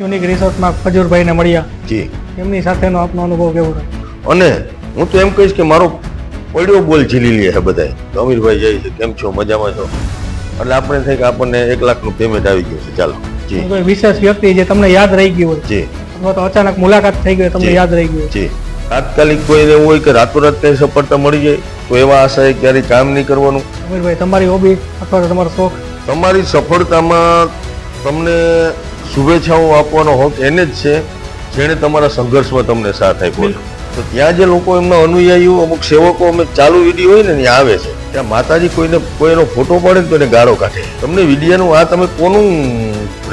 Unique રિસોર્ટમાં ખજૂરભાઈને મળ્યા. જી. એમની સાથેનો આપનો અનુભવ કેવો રહ્યો? અને હું તો એમ કહીશ કે મારો પડ્યો બોલ ઝીલી લે છે બધાય તો અમીરભાઈ જાય છે કેમ છો? મજામાં છો? એટલે આપણે થાય કે આપણને એક લાખનું પેમેન્ટ આવી ગયું છે. ચાલો. જી. કોઈ વિશેષ વ્યક્તિ જે તમને યાદ રહી ગયું હોય. જી. અથવા તો અચાનક મુલાકાત થઈ ગઈ તમને યાદ રહી ગયું. જી. તાત્કાલિક કોઈને એવું હોય કે રાતોરાત કઈ સફળતા મળી જાય તો એવા આશાએ ક્યારેય કામ નહીં કરવાનું. અમીરભાઈ તમારી હોબી અથવા તમારો શોખ? તમારી સફળતામાં તમને શુભેચ્છાઓ આપવાનો હક એને જ છે જેણે તમારા સંઘર્ષમાં તમને સાથ આપ્યો છે. તો ત્યાં જે લોકો એમના અનુયાયીઓ અમુક સેવકો અમે ચાલુ વીડિયો હોય ને ત્યાં આવે છે. ત્યાં માતાજી કોઈને કોઈનો ફોટો પાડે ને તો એને ગાળો કાઢે. તમને વિડિયાનું આ તમે કોનું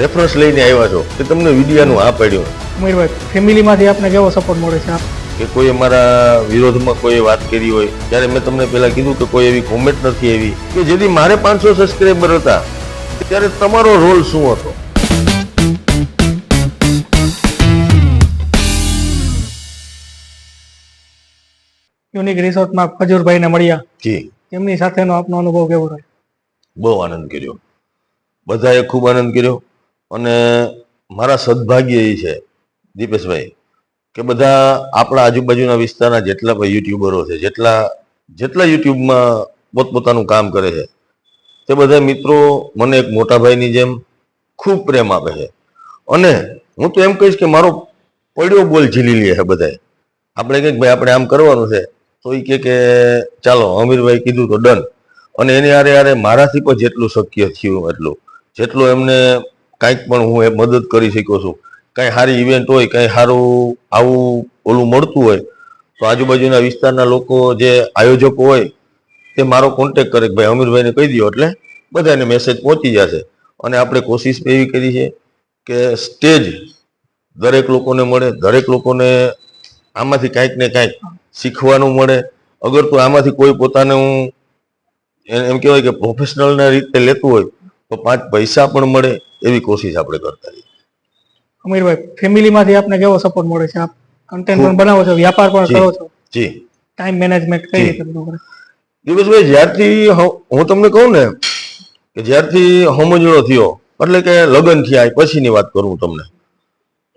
રેફરન્સ લઈને આવ્યા છો કે તમને વિડિયાનું આ પડ્યું? ઉમેરભાઈ ફેમિલીમાંથી આપને કેવો સપોર્ટ મળે છે કે કોઈ અમારા વિરોધમાં કોઈ વાત કરી હોય ત્યારે મેં તમને પહેલાં કીધું કે કોઈ એવી કોમેન્ટ નથી એવી કે જેથી મારે પાંચસો સબસ્ક્રાઈબર હતા ત્યારે તમારો રોલ શું હતો? યુનિક રિસોર્ટમાં ખજૂરભાઈને મળ્યા. જી. એમની સાથેનો આપનો અનુભવ કેવો રહ્યો? બહુ આનંદ કર્યો. બધાએ ખૂબ આનંદ કર્યો. અને મારા સદભાગ્ય એ છે દીપેશભાઈ કે બધા આપણા આજુબાજુના વિસ્તારના જેટલા પણ યુટ્યુબરો છે જેટલા જેટલા યુટ્યુબમાં પોતપોતાનું કામ કરે છે તે બધા મિત્રો મને એક મોટા ભાઈની જેમ ખૂબ પ્રેમ આપે છે. અને હું તો એમ કહીશ કે મારો પડ્યો બોલ ઝીલી લે છે બધાએ આપણે કંઈક ભાઈ આપણે આમ કરવાનું છે. તો એ કે ચાલો, અમીરભાઈ કીધું તો ડન અને એની હારે હારે મારાથી પણ જેટલું શક્ય થયું એટલું. જેટલું એમને કાંઈક પણ હું એ મદદ કરી શક્યો છું. કાંઈ સારી ઇવેન્ટ હોય, કાંઈ સારું આવું ઓલું મળતું હોય, તો આજુબાજુના વિસ્તારના લોકો જે આયોજકો હોય, તે મારો કોન્ટેક કરે કે ભાઈ, અમીરભાઈને કહી દો એટલે બધાને મેસેજ પહોંચી જશે. અને આપણે કોશિશ એવી કરી છે કે સ્ટેજ દરેક લોકોને મળે, દરેક લોકોને આમાંથી કાંઈક ને કાંઈક શીખવાનું મળે. અગર તો આમાંથી કોઈ પોતાને હું એમ કહેવાય કે પ્રોફેશનલના રીતે લેતું હોય તો પાંચ પૈસા પણ મળે એવી કોશિશ આપણે કરતા રહીએ. અમીરભાઈ ફેમિલીમાંથી આપને કેવો સપોર્ટ મળે છે? આપ કન્ટેન્ટ પણ બનાવો છો વ્યાપાર પણ કરો છો? જી. ટાઈમ મેનેજમેન્ટ કઈ રીતે બધું કરે દિવસભાઈ જ્યારથી હું તમને કહું ને કે જ્યારથી સમજણો થયો એટલે કે લગ્ન થયા પછીની વાત કરું તમને.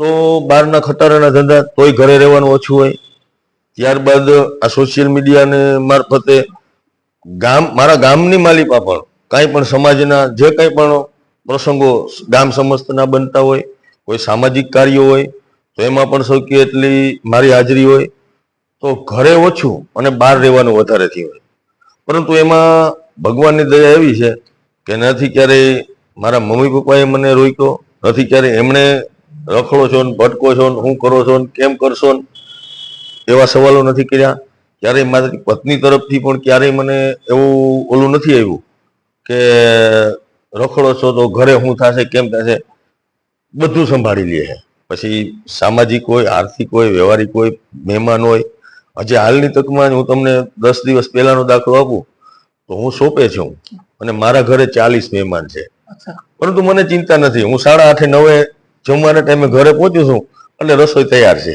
તો બહારના ખટારાના ધંધા તોય ઘરે રહેવાનું ઓછું હોય. ત્યારબાદ આ સોશિયલ મીડિયાને મારફતે ગામ, મારા ગામની માલિકા પણ કાંઈ પણ સમાજના જે કાંઈ પણ પ્રસંગો ગામ સમસ્તના બનતા હોય, કોઈ સામાજિક કાર્યો હોય, તો એમાં પણ સૌથી એટલી મારી હાજરી હોય, તો ઘરે ઓછું અને બહાર રહેવાનું વધારે થયું હોય. પરંતુ એમાં ભગવાનની દયા એવી છે કે નથી ક્યારેય મારા મમ્મી પપ્પાએ મને રોક્યો, નથી ક્યારેય એમણે રખડો છો ને ભટકો છો ને શું કરો છો ને કેમ કરશો ને એવા સવાલો નથી કર્યા. ક્યારેય મારી પત્ની તરફથી પણ ક્યારેય મને એવું ઓલું નથી આવ્યું કે રખડો છો તો ઘરે શું થશે કેમ થશે બધું સંભાળી લે છે પછી સામાજિક હોય આર્થિક હોય વ્યવહારિક હોય મહેમાન હોય હજી હાલની તકમાં હું તમને દસ દિવસ પહેલાનો દાખલો આપું તો હું સોંપે છું. અને મારા ઘરે ચાલીસ મહેમાન છે. પરંતુ મને ચિંતા નથી. હું સાડા આઠે નવે જમવાના ટાઈમે ઘરે પહોંચું છું એટલે રસોઈ તૈયાર છે.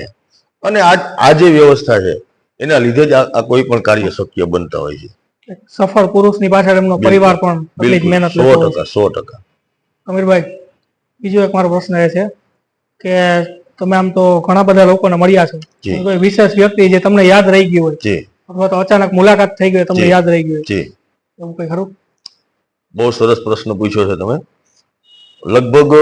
અને આ આ જે વ્યવસ્થા છે એના લીધે જ આ કોઈ પણ કાર્ય શક્ય બનતા હોય છે. સફળ સફળ પુરુષની પાછળ એમનો પરિવાર પણ એટલી જ મહેનત સો છે. ટકા સો ટકા. અમીરભાઈ બીજો એક મારો પ્રશ્ન એ છે કે તમે આમ તો ઘણા બધા લોકોને મળ્યા છો. કોઈ વિશેષ વ્યક્તિ જે તમને યાદ રહી ગયું હોય અથવા તો અચાનક મુલાકાત થઈ ગઈ હોય, તમને યાદ રહી ગયું હોય જી. એવું કઈ ખરું? બહુ સરસ પ્રશ્ન પૂછ્યો છે તમે. લગભગ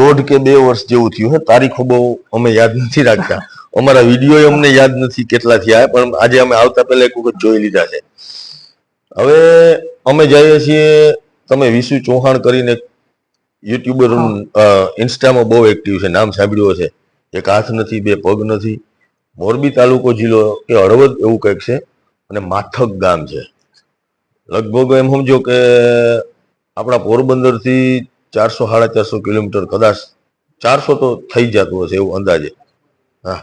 દોઢ કે બે વર્ષ જેવું થયું હે તારીખો બહુ અમે યાદ નથી રાખતા. અમારા વીડિયો અમને યાદ નથી કેટલા થયા પણ આજે અમે આવતા પહેલા એક વખત જોઈ લીધા છે. હવે અમે જઈએ છીએ તમે વિશુ ચૌહાણ કરીને યુટ્યુબર ઇન્સ્ટામાં બહુ એક્ટિવ છે નામ સાંભળ્યું છે એક હાથ નથી બે પગ નથી. મોરબી તાલુકો જિલ્લો કે હળવદ એવું કંઈક છે અને માથક ગામ છે. લગભગ એમ સમજો કે આપણા પોરબંદરથી ચારસો સાડા ચારસો કિલોમીટર કદાચ ચારસો તો થઈ જતું હશે એવું અંદાજે. હા.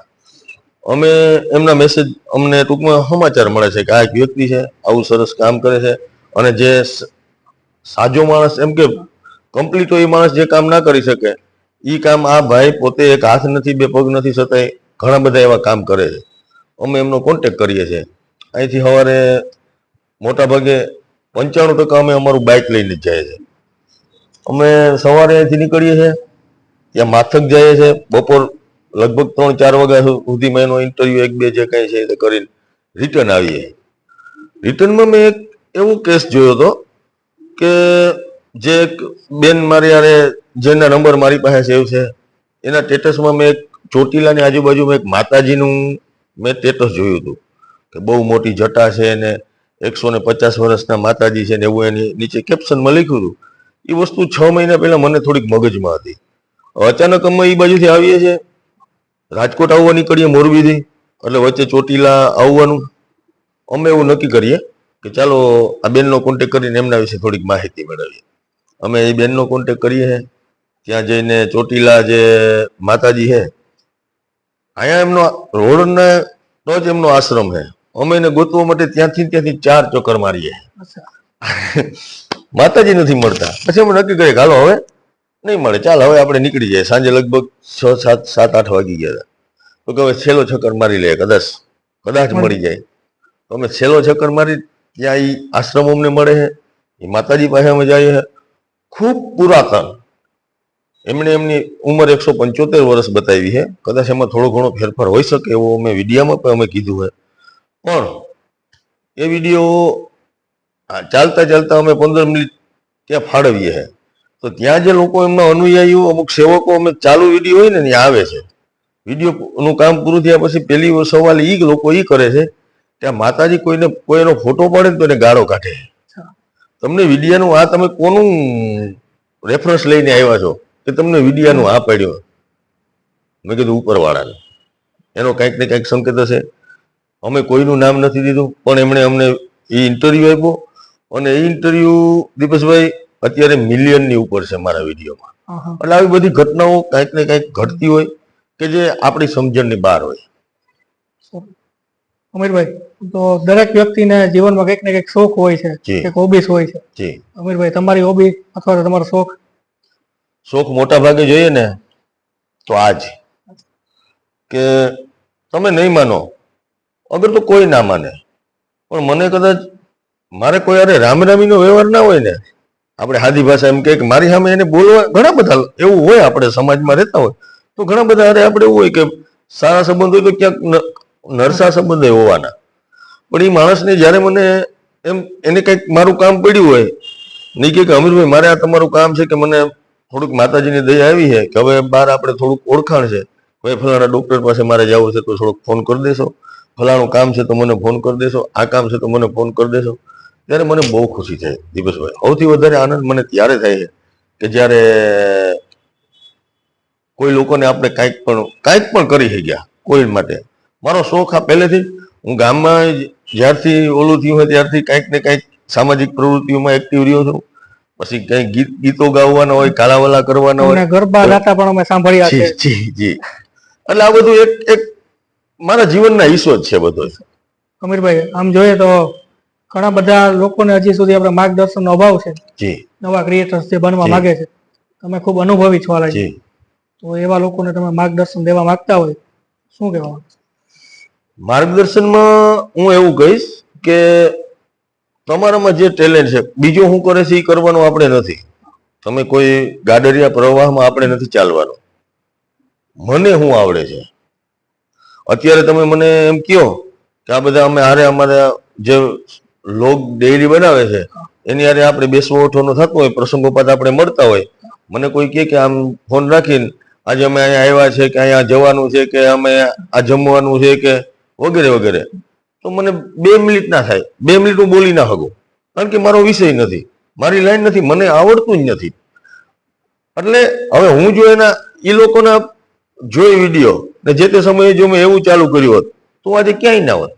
અમે એમના મેસેજ અમને ટૂંકમાં સમાચાર મળે છે કે આ એક વ્યક્તિ છે, આવું સરસ કામ કરે છે અને જે સાજો માણસ એમ કે કમ્પ્લીટ એ માણસ જે કામ ના કરી શકે એ કામ આ ભાઈ પોતે એક હાથ નથી, બે પગ નથી છતાંય ઘણા બધા એવા કામ કરે છે. અમે એમનો કોન્ટેક કરીએ છીએ. અહીંથી સવારે મોટા ભાગે પંચાણું ટકા અમે અમારું બાઇક લઈને જ જઈએ છીએ અમે સવારે અહીંથી નીકળીએ છીએ, ત્યાં માથક જઈએ છીએ બપોર લગભગ ત્રણ ચાર વાગ્યા સુધી સુધીમાં એનો ઇન્ટરવ્યુ એક બે જે કઈ છે તે કરીને રિટર્ન આવીએ. રિટર્નમાં મેં એક એવો કેસ જોયો હતો કે જે એક બેન મારી હારે, જેના નંબર મારી પાસે સેવ છે, એના સ્ટેટસમાં મેં એક ચોટીલાની આજુબાજુમાં એક માતાજીનું મેં સ્ટેટસ જોયું હતું કે બહુ મોટી જટા છે ને એકસો ને પચાસ વર્ષના માતાજી છે ને એવું એની નીચે કેપ્શનમાં લખ્યું હતું. એ વસ્તુ છ મહિના પહેલાં મને થોડીક મગજમાં હતી. અચાનક અમે એ બાજુથી આવીએ છીએ. રાજકોટ આવવા નીકળીએ મોરબીથી. એટલે વચ્ચે ચોટીલા આવવાનું. અમે એવું નક્કી કરીએ કે ચાલો આ બેનનો કોન્ટેક કરીને એમના વિશે થોડીક માહિતી મેળવીએ. અમે એ બેનનો કોન્ટેક કરીએ ત્યાં જઈને ચોટીલા જે માતાજી છે અહીંયા એમનો રોડને તો જ એમનો આશ્રમ છે અમે એને ગોતવા માટે ત્યાંથી ત્યાંથી ચાર ચોકર મારીએ. માતાજી નથી મળતા. પછી અમે નક્કી કરીએ હાલો હવે નહીં મળે. ચાલ હવે આપણે નીકળી જઈએ. સાંજે લગભગ છ સાત સાત આઠ વાગી ગયા હતા. તો કે હવે છેલ્લો ચક્કર મારી લઈએ કદાચ. કદાચ મળી જાય. તો અમે છેલ્લો ચક્કર મારી ત્યાં એ આશ્રમ અમને મળે છે. એ માતાજી પાસે અમે જઈએ છે. ખૂબ પુરાતન. એમણે એમની ઉંમર એકસો પંચોતેર વર્ષ બતાવી છે. કદાચ એમાં થોડો ઘણો ફેરફાર હોઈ શકે એવો અમે વિડીયામાં પણ અમે કીધું છે. પણ એ વીડિયો ચાલતા ચાલતા અમે પંદર મિનિટ ત્યાં ફાળવીએ છે. તો ત્યાં જે લોકો એમના અનુયાયીઓ અમુક સેવકો અમે ચાલુ વીડિયો હોય ને ત્યાં આવે છે. વિડીયોનું કામ પૂરું થયા પછી પેલી સવાલ એ લોકો એ કરે છે. ત્યાં માતાજી કોઈને કોઈનો ફોટો પાડે ને તો એને ગાળો કાઢે. તમને વિડિયાનું આ તમે કોનું રેફરન્સ લઈને આવ્યા છો કે તમને વિડિયાનું આ પાડ્યો? મેં કીધું ઉપરવાળાને. એનો કંઈક ને કંઈક સંકેત હશે. અમે કોઈનું નામ નથી દીધું પણ એમણે અમને એ ઇન્ટરવ્યુ આપ્યો. અને એ ઇન્ટરવ્યુ દીપેશભાઈ અત્યારે મિલિયનની ઉપર છે મારા વિડીયોમાં. એટલે આવી બધી ઘટનાઓ કંઈક ને કંઈક ઘટતી હોય કે જે આપણી સમજણની બહાર હોય. અમીરભાઈ તો દરેક વ્યક્તિને જીવનમાં કંઈક ને કંઈક શોખ હોય છે કે હોબીસ હોય છે. જી. અમીરભાઈ તમારી હોબી અથવા તમારો શોખ? શોખ મોટા ભાગે જોઈએ ને તો આ જ. કે તમે નહીં માનો અગર તો કોઈ ના માને પણ મને કદાચ મારે કોઈ અરે રામ રામીનો વ્યવહાર ના હોય ને આપણે હાદી ભાષા એમ કે મારી સામે એને બોલવા ઘણા બધા એવું હોય આપણે સમાજમાં રહેતા હોય, તો ઘણા બધા અરે આપણે એવું હોય કે સારા સંબંધ હોય તો ક્યાંક નરસા સંબંધ હોવાના. પણ એ માણસને જ્યારે મને એમ, એને કંઈક મારું કામ પડ્યું હોય નહીં કે અમીરભાઈ, મારે આ તમારું કામ છે કે મને થોડુંક માતાજીની દયા આવી છે, કે હવે બહાર આપણે થોડુંક ઓળખાણ છે. ભાઈ ફલાણા ડોક્ટર પાસે મારે જવું છે તો થોડુંક ફોન કરી દેશો. ફલાણું કામ છે તો મને ફોન કરી દેશો. આ કામ છે તો મને ફોન કરી દેશો. ત્યારે મને બહુ ખુશી થઈ દીપેશભાઈ સૌથી વધારે આનંદ મને ત્યારે થાય છે કે જ્યારે કોઈ લોકોને આપણે કાંઈક પણ કાંઈક પણ કરી શક્યા કોઈ માટે. મારો શોખ આ પહેલેથી હું ગામમાં જ્યારથી ઓલું થયું હોય ત્યારથી કાંઈક ને કાંઈક સામાજિક પ્રવૃત્તિઓમાં એક્ટિવ રહ્યો છું. પછી કઈ ગીત ગીતો ગાવાના હોય કાલાવાલા કરવાના હોય. ગરબા ગાતા પણ અમે સાંભળ્યા છે. જી જી. એટલે આ બધું એક એક મારા જીવનના હિસ્સો જ છે બધો અમીરભાઈ આમ જોઈએ તો ઘણા બધા લોકોને હજી સુધી આપણે માર્ગદર્શનનો અભાવ છે. જી. નવા ક્રિએટર્સ જે બનવા માંગે છે. તમે ખૂબ અનુભવી છો આ જી. તો એવા લોકોને તમે માર્ગદર્શન દેવા માંગતા હોય શું કહેવા માર્ગદર્શનમાં હું એવું કહીશ કે તમારામાં જે ટેલેન્ટ છે બીજું શું કરે છે એ કરવાનું આપણે નથી. તમે કોઈ ગાડરિયા પ્રવાહમાં આપણે નથી ચાલવાનું. મને શું આવડે છે. અત્યારે તમે મને એમ કહો કે આ બધા અમે હારે અમારા જે લોગ ડેરી બનાવે છે, એની અરે આપણે બેસવો ઉઠવાનો થતો હોય, પ્રસંગોપાત આપણે મળતા હોય. મને કોઈ કહે કે આમ ફોન રાખીને, આજે અમે અહીંયા આવ્યા છે કે અહીંયા જવાનું છે કે અમે આ જમવાનું છે કે વગેરે વગેરે. તો મને બે મિનિટ ના થાય, બે મિનિટ હું બોલી ના શકું. કારણ કે મારો વિષય નથી, મારી લાઈન નથી, મને આવડતું જ નથી. એટલે હવે હું જો એના એ લોકોના જોઈ વીડિયો ને જે તે સમયે જો મેં એવું ચાલુ કર્યું હોત, તો આજે ક્યાંય ના હોત.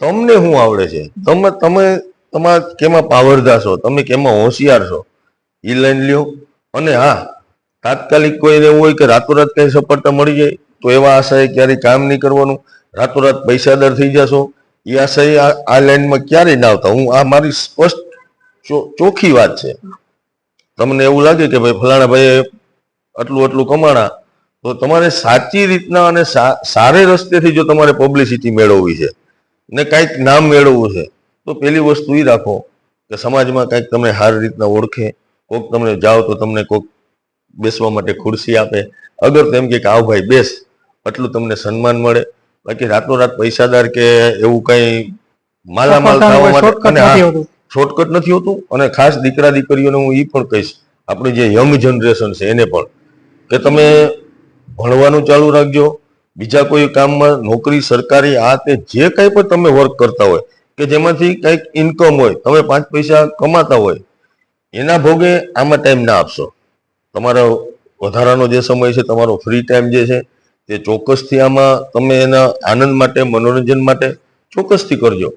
તમને શું આવડે છે? તમે તમે તમારા કેમાં પાવરધા છો તમે કેમાં હોશિયાર છો? એ લાઈન લ્યો. અને હા, તાત્કાલિક કોઈને એવું હોય કે રાતોરાત કઈ સફળતા મળી જાય, તો એવા આશય ક્યારેય કામ નહીં કરવાનું. રાતોરાત પૈસાદાર થઈ જશો. એ આશય આ લાઈનમાં ક્યારેય ના આવતા. હું, આ મારી સ્પષ્ટ ચોખ્ખી વાત છે. તમને એવું લાગે કે ભાઈ ફલાણા ભાઈએ આટલું આટલું કમાણા, તો તમારે સાચી રીતના અને સારે રસ્તેથી જો તમારે પબ્લિસિટી મેળવવી છે. ને કાંઈક નામ મેળવવું છે તો પેલી વસ્તુ એ રાખો કે સમાજમાં કાંઈક તમને સારી રીતના ઓળખે કોક તમને જાઓ તો તમને કોક બેસવા માટે ખુરશી આપે. અગર તેમ કે આવ ભાઈ બેસ એટલું તમને સન્માન મળે. બાકી રાતોરાત પૈસાદાર કે એવું કઈ માલામાલ થવા માટે શોર્ટકટ અને નથી હોતું. શોર્ટકટ નથી હોતું. અને ખાસ દીકરા દીકરીઓને હું એ પણ કહીશ આપણી જે યંગ જનરેશન છે એને પણ કે તમે ભણવાનું ચાલુ રાખજો બીજા કોઈ કામમાં નોકરી, સરકારી, આ તે જે કંઈ પણ તમે વર્ક કરતા હોય, કે જેમાંથી કંઈક ઇન્કમ હોય, તમે પાંચ પૈસા કમાતા હોય, એના ભોગે આમાં ટાઈમ ના આપશો. તમારો વધારાનો જે સમય છે, તમારો ફ્રી ટાઈમ જે છે, તે ચોક્કસથી આમાં તમે એના આનંદ માટે, મનોરંજન માટે ચોક્કસથી કરજો.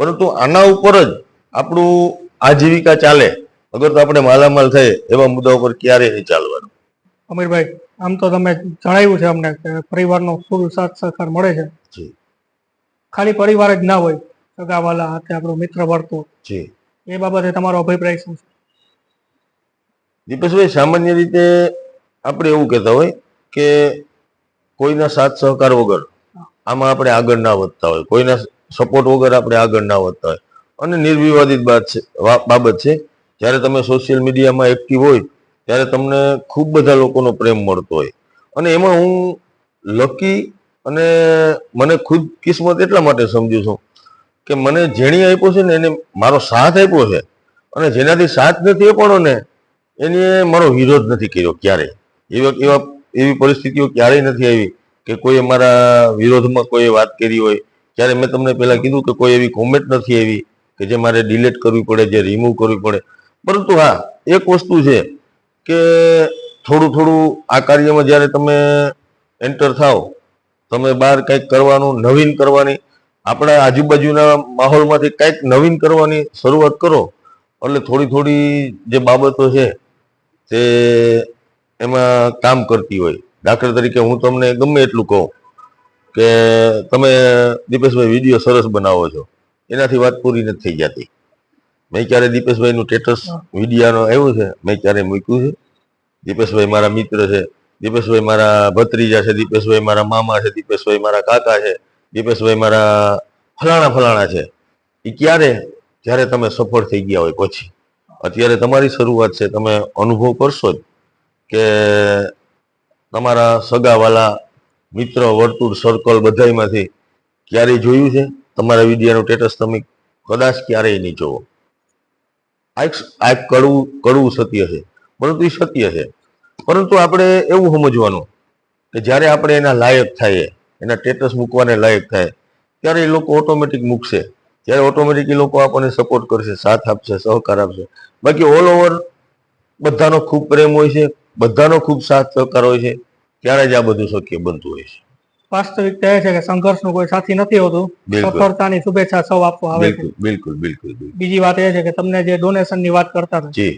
પરંતુ આના ઉપર જ આપણું આજીવિકા ચાલે, અગર તો આપણે માલામાલ થઈએ, એવા મુદ્દા ઉપર ક્યારેય નહીં ચાલવાનું. અમીરભાઈ આમ તો તમે જણાવ્યું છે અમને કે પરિવારનો ફૂલ સાથ સહકાર મળે છે. જી. ખાલી પરિવાર જ ના હોય સગાવાલા હાથે આપણો મિત્ર વર્તો જી. એ બાબતે તમારો અભિપ્રાય શું છે? દીપેશભાઈ સામાન્ય રીતે આપણે એવું કહેતા હોય કે કોઈના સાથ સહકાર વગર આમાં આપણે આગળ ના વધતા હોય. કોઈના સપોર્ટ વગર આપણે આગળ ના વધતા હોય. અને નિર્વિવાદિત બાત છે બાબત છે જ્યારે તમે સોશિયલ મીડિયામાં એક્ટિવ હોય ત્યારે તમને ખૂબ બધા લોકોનો પ્રેમ મળતો હોય. અને એમાં હું લકી અને મને ખુદ કિસ્મત એટલા માટે સમજુ છું કે મને જેણી આપ્યો છે ને એને મારો સાથ આપ્યો છે અને જેનાથી સાથ નથી આપ્યો ને એને મારો વિરોધ નથી કર્યો ક્યારેય. એવા એવા, એવી પરિસ્થિતિઓ ક્યારેય નથી આવી કે કોઈ મારા વિરોધમાં કોઈ વાત કરી હોય. ત્યારે મેં તમને પહેલાં કીધું કે કોઈ એવી કોમેન્ટ નથી આવી કે જે મારે ડિલીટ કરવી પડે, જે રિમૂવ કરવી પડે. પરંતુ હા, એક વસ્તુ છે. કે થોડું થોડું આ કાર્યમાં જ્યારે તમે એન્ટર થાઓ, તમે બહાર કંઈક કરવાનું, નવીન કરવાની, આપણા આજુબાજુના માહોલમાંથી કંઈક નવીન કરવાની શરૂઆત કરો. એટલે થોડી થોડી જે બાબતો છે તે એમાં કામ કરતી હોય. દાખલા તરીકે હું તમને ગમે એટલું કહું કે તમે દીપેશભાઈ વીડિયો સરસ બનાવો છો. એનાથી વાત પૂરી નથી થઈ જતી. મેં ક્યારે દીપેશભાઈનું સ્ટેટસ વિડીયાનો આવ્યું છે? મેં ક્યારે મૂક્યું છે? દીપેશભાઈ મારા મિત્ર છે. દીપેશભાઈ મારા ભત્રીજા છે. દીપેશભાઈ મારા મામા છે. દીપેશભાઈ મારા કાકા છે. દીપેશભાઈ મારા ફલાણા ફલાણા છે. એ ક્યારે? જ્યારે તમે સફળ થઈ ગયા હોય પછી. અત્યારે તમારી શરૂઆત છે. તમે અનુભવ કરશો જ કે તમારા સગાવાલા મિત્ર વર્તુળ સર્કલ બધાયમાંથી ક્યારેય જોયું છે? તમારા વિડીયાનું સ્ટેટસ તમે કદાચ ક્યારેય નહીં જોવો. આ એક આ કડવું કડવું સત્ય છે. પરંતુ એ સત્ય છે. પરંતુ આપણે એવું સમજવાનું કે જ્યારે આપણે એના લાયક થઈએ, એના સ્ટેટસ મૂકવાને લાયક થાય, ત્યારે એ લોકો ઓટોમેટિક મૂકશે. ત્યારે ઓટોમેટિક એ લોકો આપણને સપોર્ટ કરશે, સાથ આપશે, સહકાર આપશે. બાકી ઓલ ઓવર બધાનો ખૂબ પ્રેમ હોય છે, બધાનો ખૂબ સાથ સહકાર હોય છે, ત્યારે જ આ બધું શક્ય બનતું હોય છે. વાસ્તવિકતા એ છે કે સંઘર્ષનું કોઈ સાથી નથી હોતું. સફળતાની શુભેચ્છા સૌ આપવા આવે છે. બિલકુલ બિલકુલ. બીજી વાત એ છે કે તમને જે ડોનેશનની વાત કરતા હતા જી.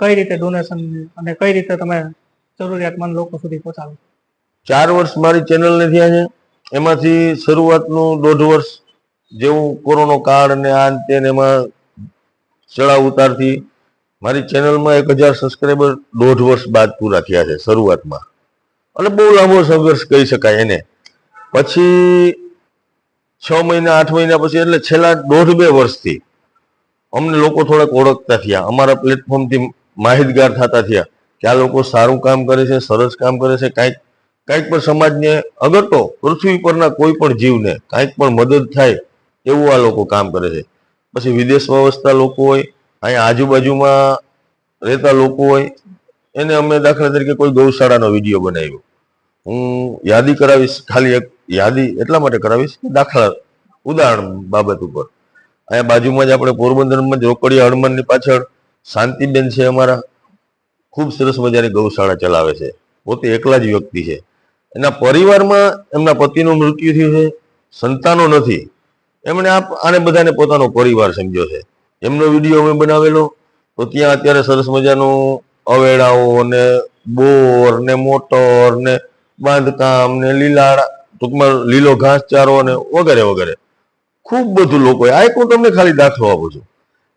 કઈ રીતે ડોનેશન અને કઈ રીતે તમે જરૂરિયાતમંદ લોકો સુધી પહોંચાડો? ચાર વર્ષ મારી ચેનલને થયા છે. એમાંથી શરૂઆતનું દોઢ વર્ષ જેવું કોરોનો કાળ ને આ ને તે એમાં ચડાવ ઉતારથી મારી ચેનલમાં એક હજાર સબસ્ક્રાઈબર દોઢ વર્ષ બાદ પૂરા થયા છે શરૂઆતમાં. એટલે બહુ લાંબો સંઘર્ષ કહી શકાય એને. પછી છ મહિના, આઠ મહિના પછી એટલે છેલ્લા દોઢ બે વર્ષથી અમને લોકો થોડાક ઓળખતા થયા. અમારા પ્લેટફોર્મથી માહિતગાર થતા થયા કે આ લોકો સારું કામ કરે છે, સરસ કામ કરે છે. કાંઈક કાંઈક પણ સમાજને અગર તો પૃથ્વી પરના કોઈ પણ જીવને કાંઈક પણ મદદ થાય એવું આ લોકો કામ કરે છે. પછી વિદેશમાં વસતા લોકો હોય, અહીંયા આજુબાજુમાં રહેતા લોકો હોય, એને અમે દાખલા તરીકે કોઈ ગૌશાળાનો વીડિયો બનાવ્યો. હું યાદી કરાવીશ ખાલી એક યાદી એટલા માટે કરાવીશ કે દાખલા, ઉદાહરણ બાબત ઉપર. અહીંયા બાજુમાં જ આપણે પોરબંદરમાં જ રોકડિયા હનુમાનની પાછળ શાંતિબેન છે અમારા. ખૂબ સરસ મજાની ગૌશાળા ચલાવે છે. પોતે એકલા જ વ્યક્તિ છે. એના પરિવારમાં એમના પતિનું મૃત્યુ થયું છે, સંતાનો નથી. એમણે આને બધાને પોતાનો પરિવાર સમજ્યો છે. એમનો વીડિયો અમે બનાવેલો, તો ત્યાં અત્યારે સરસ મજાનું અવેડાઓ ને બોર ને મોટર ને બાંધકામ ને લીલા ટૂંકમાં લીલો ઘાસચારો અને વગેરે વગેરે. ખૂબ બધું લોકો આ એક હું તમને ખાલી દાખલો આપું છું.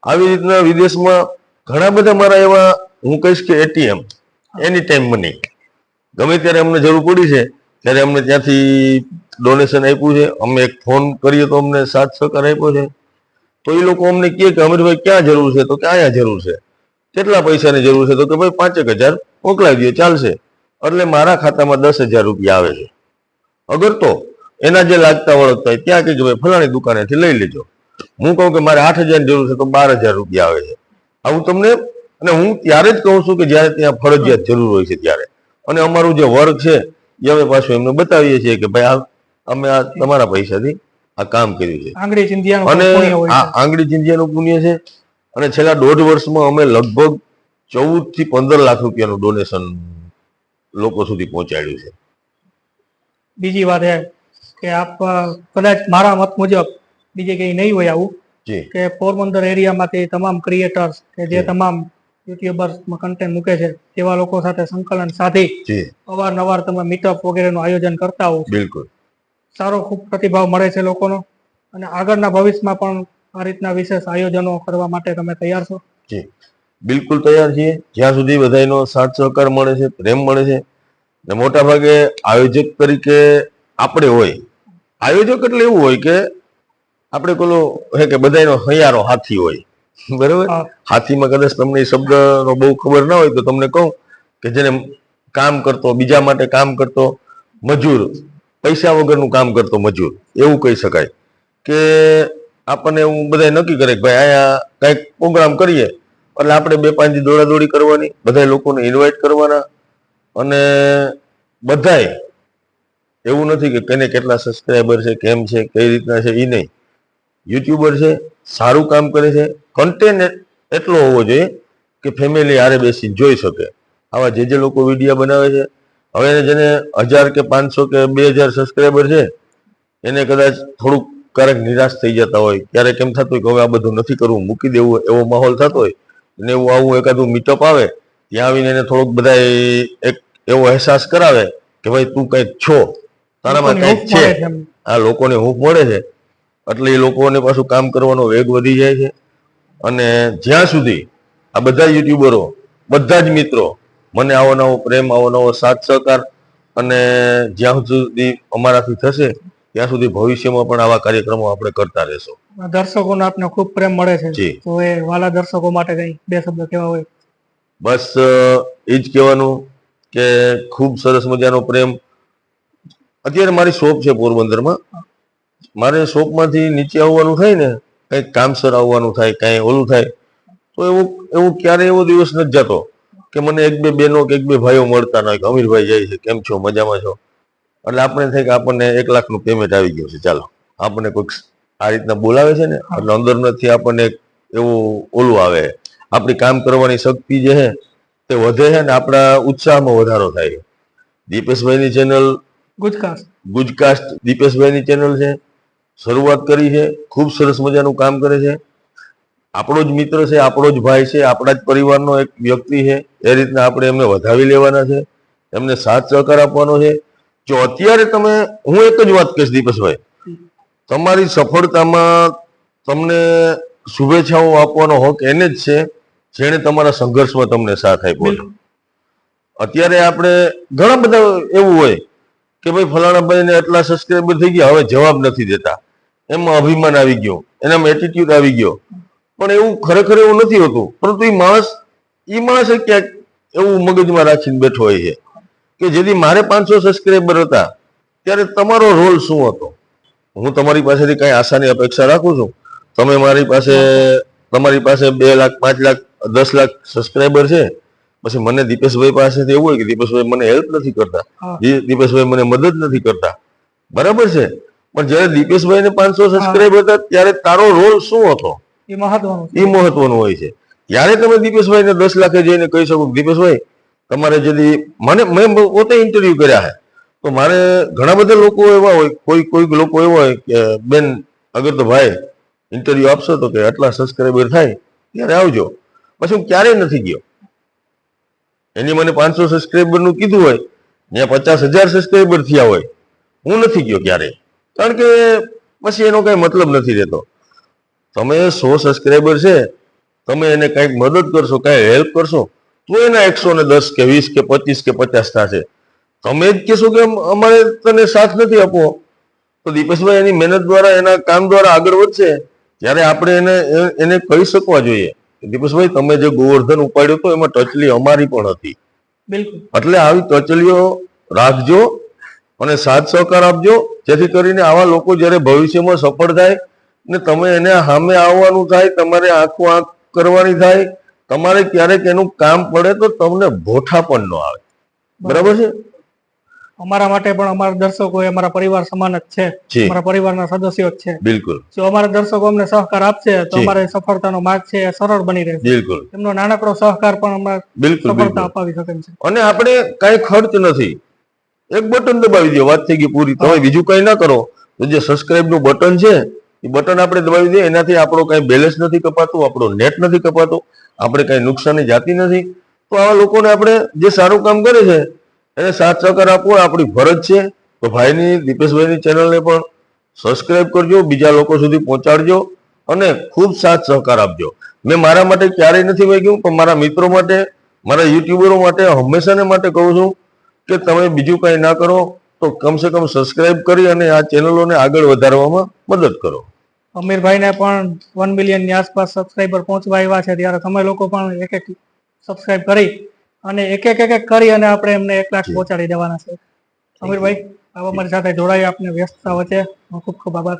આવી રીતના વિદેશમાં ઘણા બધા મારા એવા હું કહીશ કે એટીએમ એની ટાઈમ મની. ગમે ત્યારે અમને જરૂર પડી છે, ત્યારે અમને ત્યાંથી ડોનેશન આપ્યું છે. અમે એક ફોન કરીએ તો અમને સાથ સહકાર આપ્યો છે. તો એ લોકો અમને કહે કે, અમીરભાઈ, ક્યાં જરૂર છે? તો કે, અહીંયા જરૂર છે. કેટલા પૈસાની જરૂર છે? તો કે, ભાઈ, પાંચેક હજાર મોકલાવી દઈએ ચાલશે. એટલે મારા ખાતામાં દસ હજાર રૂપિયા આવે છે. અગર તો એના જે લાગતા વળગતા હોય ત્યાં કે ભાઈ ફલાણી દુકાનેથી લઈ લેજો. હું કહું કે મારે આઠ હજારની જરૂર છે તો બાર હજાર રૂપિયા આવે છે. આવું તમને અને હું ત્યારે જ કહું છું કે જ્યારે ત્યાં ફરજિયાત જરૂર હોય છે ત્યારે. અને અમારું જે વર્ગ છે એ અમે પાછું એમને બતાવીએ છીએ કે ભાઈ આ અમે આ તમારા પૈસાથી આ કામ કર્યું છે. આંગળી ચિંધ્યાનું અને આંગળી ચિંધિયાનું પુણ્ય છે અને છેલ્લા દોઢ વર્ષમાં અમે લગભગ ચૌદથી પંદર લાખ રૂપિયાનું ડોનેશન લોકો સુધી પહોંચાડ્યું છે. બીજી વાત એ કે આપ કદાચ મારા મત મુજબ બીજે કઈ નહીં હોય આવું કે પોરબંદર એરિયામાંથી તમામ ક્રિએટર્સ કે જે તમામ યુટ્યુબર્સ કન્ટેન્ટ મૂકે છે તેવા લોકો સાથે સંકલન સાધી જી. અવારનવાર તમે મીટઅપ વગેરેનું આયોજન કરતા હોવ. બિલકુલ. સારો ખૂબ પ્રતિભાવ મળે છે લોકોનો અને આગળના ભવિષ્યમાં પણ આ રીતના વિશેષ આયોજનો કરવા માટે તમે તૈયાર છો. જી. બિલકુલ તૈયાર છીએ. જ્યાં સુધી બધાનો સાથ સહકાર મળે છે પ્રેમ મળે છે ને મોટા ભાગે આયોજક તરીકે આપણે હોય. આયોજક એટલે એવું હોય કે આપણે પેલો હે કે બધાનો હૈયારો હાથી હોય. બરાબર? હાથીમાં કદાચ તમને એ શબ્દનો બહુ ખબર ના હોય તો તમને કહું કે જેને કામ કરતો બીજા માટે કામ કરતો મજૂર પૈસા વગરનું કામ કરતો મજૂર એવું કહી શકાય. કે આપણને એવું બધા નક્કી કરે કે ભાઈ અહીંયા કંઈક પ્રોગ્રામ કરીએ એટલે આપણે બે પાંચ દોડાદોડી કરવાની બધા લોકોને ઇન્વાઇટ કરવાના અને બધાય, એવું નથી કે કેને કેટલા સબસ્ક્રાઈબર છે, કેમ છે, કઈ રીતના છે એ નહીં. યુટ્યુબર છે, સારું કામ કરે છે કન્ટેન્ટ એટલો હોવો જોઈએ કે ફેમિલી હારે બેસી જોઈ શકે. આવા જે જે લોકો વીડિયો બનાવે છે, હવે જેને હજાર કે પાંચસો કે બે હજાર સબસ્ક્રાઈબર છે, એને કદાચ થોડુંક ક્યારેક નિરાશ થઈ જતા હોય, ક્યારેક એમ થતું હોય કે હવે આ બધું નથી કરવું, મૂકી દેવું એવો માહોલ થતો હોય, અને એવું આવું એકાદું મીટઅપ આવે ત્યાં આવીને એને થોડુંક બધા એક એવો અહેસાસ કરાવે કે ભાઈ તું કંઈક છો તારામાં કંઈક છે. આ લોકોને હૂંફ મળે છે. એટલે એ લોકોને પાછું કામ કરવાનો વેગ વધી જાય છે. અને જ્યાં સુધી આ બધા યુટ્યુબરો બધા જ મિત્રો મને આવો નવો પ્રેમ આવો નવો સાથ સહકાર અને જ્યાં સુધી અમારાથી થશે ત્યાં સુધી ભવિષ્યમાં પણ આવા કાર્યક્રમો આપણે કરતા રહેશું. દર્શકોને આપને ખૂબ પ્રેમ મળે છે. તો એ વાલા દર્શકો માટે કઈ બે શબ્દ કેવા હોય? બસ એ જ કહેવાનું કે ખૂબ સરસ મજાનો પ્રેમ. અત્યારે મારી શોપ છે પોરબંદરમાં. મારે શોપમાંથી નીચે આવવાનું થાય ને, કંઈક કામસર આવવાનું થાય, કાંઈ ઓલું થાય, તો એવું એવું ક્યારે એવો દિવસ નથી જતો કે મને એક બે બહેનો કે એક બે ભાઈઓ મળતા ના કે અમીરભાઈ જાય છે, કેમ છો, મજામાં છો? એટલે આપણે થાય કે આપણને એક લાખનું પેમેન્ટ આવી ગયું છે. ચાલો, આપણને કોઈક આ રીતના બોલાવે છે ને, એટલે અંદરથી આપણને એક એવું ઓલું આવે. આપણી કામ કરવાની શક્તિ જે છે તે વધે છે ને આપણા ઉત્સાહમાં વધારો થાય દીપેશભાઈની ચેનલ ગુજકાસ્ટ ગુજકાસ્ટ દીપેશભાઈની ચેનલ છે. શરૂઆત કરી છે. ખૂબ સરસ મજાનું કામ કરે છે. આપણો જ મિત્ર છે આપણો જ ભાઈ છે આપણા જ પરિવારનો એક વ્યક્તિ છે. એ રીતના આપણે એમને વધાવી લેવાના છે. એમને સાથ સહકાર આપવાનો છે. જો અત્યારે તમે હું એક જ વાત કહીશ દીપેશભાઈ. તમારી સફળતામાં તમને શુભેચ્છાઓ આપવાનો હક એને જ છે. જેણે તમારા સંઘર્ષમાં તમને સાથ આપ્યો છે અત્યારે આપણે ઘણા બધા એવું હોય કે ભાઈ ફલાણા ભાઈને એટલા સબસ્ક્રાઈબર થઈ ગયા હવે જવાબ નથી દેતા. એમાં અભિમાન આવી ગયો એનામાં એટીટ્યુડ આવી ગયો. પણ એવું ખરેખર એવું નથી હોતું. પરંતુ એ માણસ એ માણસ ક્યાંક એવું મગજમાં રાખીને બેઠો હોય છે કે જેથી મારે પાંચસો સબસ્ક્રાઈબર હતા ત્યારે તમારો રોલ શું હતો? હું તમારી પાસેથી કઈ આશાની અપેક્ષા રાખું છું? તમે મારી પાસે તમારી પાસે બે લાખ પાંચ લાખ દસ લાખ સબસ્ક્રાઈબર છે. પછી મને દીપેશભાઈ પાસેથી એવું હોય કે દીપેશભાઈ મને હેલ્પ નથી કરતા. દીપેશભાઈ મને મદદ નથી કરતા. બરાબર છે? પણ જ્યારે દીપેશભાઈને પાંચસો સબસ્ક્રાઈબર હતા ત્યારે તારો રોલ શું હતો? એ મહત્વનું હોય છે. ત્યારે તમે દીપેશભાઈ ને દસ લાખે જઈને કહી શકો દીપેશભાઈ તમારે જદી મને મેં પોતે ઇન્ટરવ્યુ કર્યા છે. તો મારે ઘણા બધા લોકો એવા હોય કોઈ કોઈક લોકો એવા હોય કે બેન અગર તો ભાઈ ઇન્ટરવ્યુ આપશો તો કે આટલા સબસ્ક્રાઈબર થાય, ત્યારે આવજો. પછી હું ક્યારેય નથી ગયો. એની મને પાંચસો સબસ્ક્રાઈબરનું કીધું હોય ત્યાં પચાસ હજાર સબસ્ક્રાઈબર થયા હોય, હું નથી ગયો ક્યારેય. કારણ કે પછી એનો કઈ મતલબ નથી રહેતો. તમે સો સબસ્ક્રાઈબર છે, તમે એને કંઈક મદદ કરશો, કાંઈ હેલ્પ કરશો, તો એના એકસો ને દસ કે વીસ કે પચીસ કે પચાસ થશે. તમે જ કહેશો કે અમ- અમારે તને સાથ નથી આપવો. તો દીપેશભાઈ એની મહેનત દ્વારા, એના કામ દ્વારા આગળ વધશે. ત્યારે આપણે એને એને કહી શકવા જોઈએ દીપેશભાઈ તમે જે ગોવર્ધન ઉપાડ્યો તો એમાં ટચલી અમારી પણ હતી. બિલકુલ. એટલે આવી ટચલીઓ રાખજો અને સાથ સહકાર આપજો જેથી કરીને આવા લોકો જ્યારે ભવિષ્યમાં સફળ થાય ને તમે એને સામે આવવાનું થાય તમારે આંખો આંખ કરવાની થાય તમારે ક્યારેક એનું કામ પડે તો તમને ભોઠા પણ ન આવે. બરાબર છે? અમારા માટે પણ અમારા દર્શકો એ અમારા પરિવાર સમાન જ છે. અમારા પરિવારના સદસ્યો જ છે. બિલકુલ. જો અમારા દર્શકો અમને સહકાર આપશે તો અમારે સફળતાનો માર્ગ છે સરળ બની રહેશે. બિલકુલ. એમનો નાનકડો સહકાર પણ અમને બિલકુલ સફળતા અપાવી શકે છે. અને આપણે કઈ ખર્ચ નથી. એક બટન દબાવી દો વાત થઈ ગઈ પૂરી. તમે બીજું કઈ ના કરો. તો જે સબસ્ક્રાઇબનું બટન છે એ બટન આપણે દબાવી દઈએ. એનાથી આપણો કઈ બેલેન્સ નથી કપાતું આપણો નેટ નથી કપાતું. આપણે કઈ નુકસાની જાતી નથી. તો આવા લોકોને આપણે જે સારું કામ કરે છે એને સાથ સહકાર આપવો આપણી ફરજ છે. તો ભાઈની, દીપેશભાઈની ચેનલને પણ સબસ્ક્રાઈબ કરજો, બીજા લોકો સુધી પહોંચાડજો અને ખૂબ સાથ સહકાર આપજો. મેં મારા માટે ક્યારેય નથી વાગ્યું, પણ મારા મિત્રો માટે, મારા યુટ્યુબરો માટે, હંમેશાને માટે કહું છું કે તમે બીજું કંઈ ના કરો, તો કમસે કમ સબસ્ક્રાઈબ કરી અને આ ચેનલોને આગળ વધારવામાં મદદ કરો. અમીરભાઈને પણ વન મિલિયનની આસપાસ સબસ્ક્રાઈબર પહોંચવા આવ્યા છે, ત્યારે તમે લોકો પણ એક એક સબસ્ક્રાઈબ કરી અને એક એક એક કરી અને આપણે એમને એક લાખ પહોંચાડી દેવાના છે. સમીરભાઈ આવા અમારી સાથે જોડાઈ, આપને વ્યસ્તતા વચ્ચે ખૂબ ખૂબ આભાર.